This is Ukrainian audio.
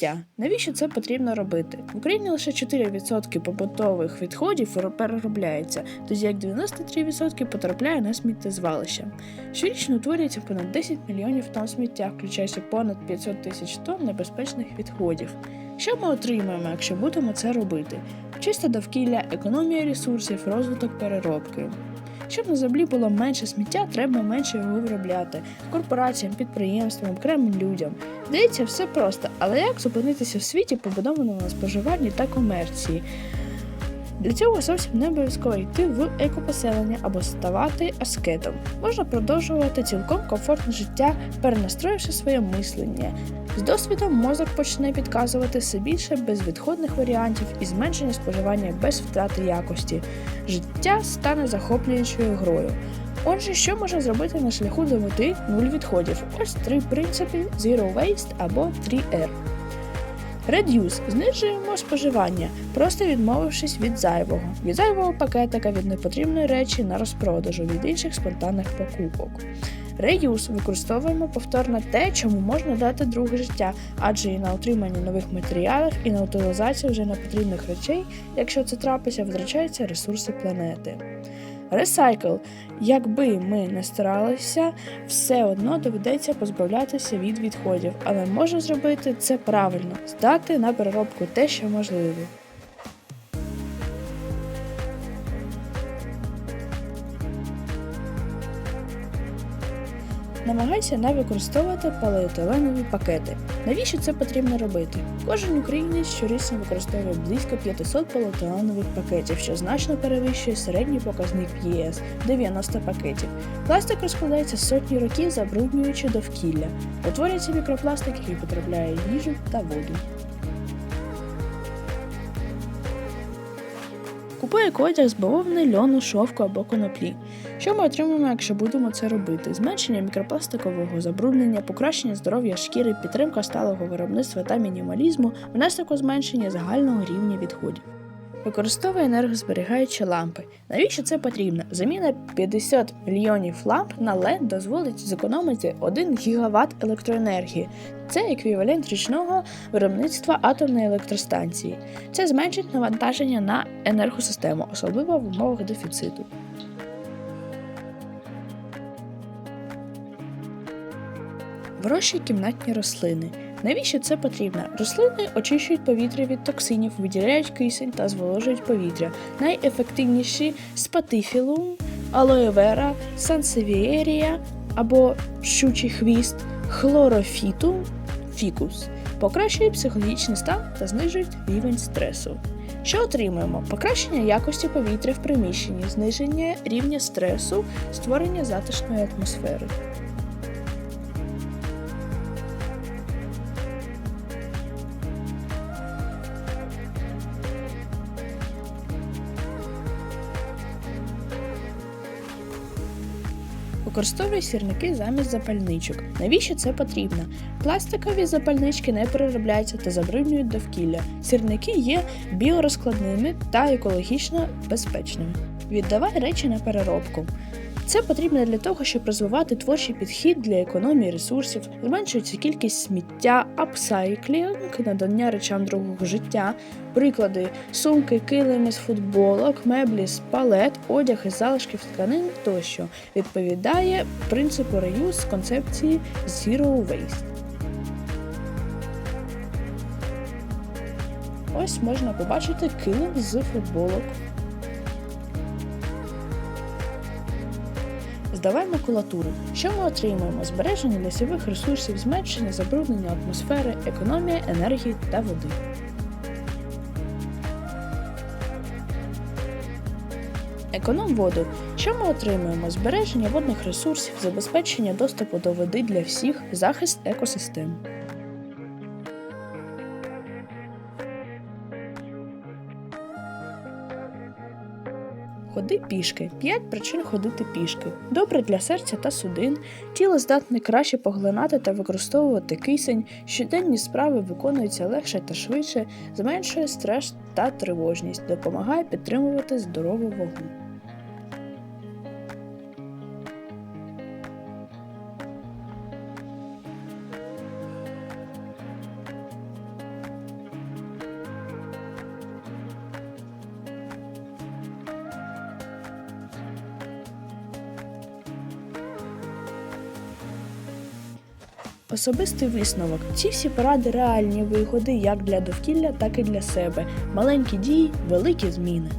сміття. Навіщо це потрібно робити? В Україні лише 4% побутових відходів переробляється, тоді як 93% потрапляє на сміттєзвалище. Щорічно утворюється понад 10 мільйонів тонн сміття, включаючи понад 500 тисяч тонн небезпечних відходів. Що ми отримаємо, якщо будемо це робити? Чисте довкілля, економія ресурсів, розвиток переробки. Щоб на землі було менше сміття, треба менше його виробляти корпораціям, підприємствам, окремим людям. Здається, все просто, але як зупинитися в світі, побудованому на споживанні та комерції? Для цього зовсім не обов'язково йти в екопоселення або ставати аскетом. Можна продовжувати цілком комфортне життя, перенастроївши своє мислення. З досвідом мозок почне підказувати все більше безвідходних варіантів і зменшення споживання без втрати якості. Життя стане захоплюючою грою. Отже, що можна зробити на шляху до мети нуль відходів? Ось три принципи Zero Waste або 3R. Reduce – знижуємо споживання, просто відмовившись від зайвого, від зайвого пакетика, від непотрібної речі на розпродажу, від інших спонтанних покупок. Reuse – використовуємо повторно те, чому можна дати друге життя, адже і на отримання нових матеріалів, і на утилізацію вже непотрібних речей, якщо це трапиться, втрачаються ресурси планети. Recycle – якби ми не старалися, все одно доведеться позбавлятися від відходів, але можна зробити це правильно, здати на переробку те, що можливо. Намагайся не використовувати поліетиленові пакети. Навіщо це потрібно робити? Кожен українець щорічно використовує близько 500 поліетиленових пакетів, що значно перевищує середній показник ЄС 90 пакетів. Пластик розкладається сотні років, забруднюючи довкілля. Утворюється мікропластик, який потрапляє в їжу та воду. Купує одяг з бавовни, льону, шовку або коноплі. Що ми отримаємо, якщо будемо це робити? Зменшення мікропластикового забруднення, покращення здоров'я шкіри, підтримка сталого виробництва та мінімалізму, внесок у зменшення загального рівня відходів. Використовує енергозберігаючі лампи. Навіщо це потрібно? Заміна 50 мільйонів ламп на LED дозволить зекономити 1 гігаватт електроенергії. Це еквівалент річного виробництва атомної електростанції. Це зменшить навантаження на енергосистему, особливо в умовах дефіциту. Вирощує кімнатні рослини. Навіщо це потрібно? Рослини очищують повітря від токсинів, виділяють кисень та зволожують повітря. Найефективніші спатифілум, алоевера, сансевіерія або щучий хвіст, хлорофітум, фікус. Покращують психологічний стан та знижують рівень стресу. Що отримуємо? Покращення якості повітря в приміщенні, зниження рівня стресу, створення затишної атмосфери. Використовує сірники замість запальничок. Навіщо це потрібно? Пластикові запальнички не переробляються та забруднюють довкілля. Сірники є біорозкладними та екологічно безпечними. Віддавай речі на переробку. Це потрібно для того, щоб розвивати творчий підхід для економії ресурсів, зменшується кількість сміття, апсайклінг, надання речам другого життя, приклади сумки, килими з футболок, меблі з палет, одяг із залишків тканин тощо відповідає принципу реюз концепції Zero Waste. Ось можна побачити килим з футболок. Здавай макулатуру. Що ми отримуємо? Збереження лісових ресурсів, зменшення забруднення атмосфери, економія енергії та води. Економ воду. Що ми отримуємо? Збереження водних ресурсів, забезпечення доступу до води для всіх, захист екосистем. Ходи пішки. 5 причин ходити пішки. Добре для серця та судин. Тіло здатне краще поглинати та використовувати кисень. Щоденні справи виконуються легше та швидше, зменшує стрес та тривожність, допомагає підтримувати здорову вагу. Особистий висновок. Ці всі поради реальні вигоди як для довкілля, так і для себе. Маленькі дії, великі зміни.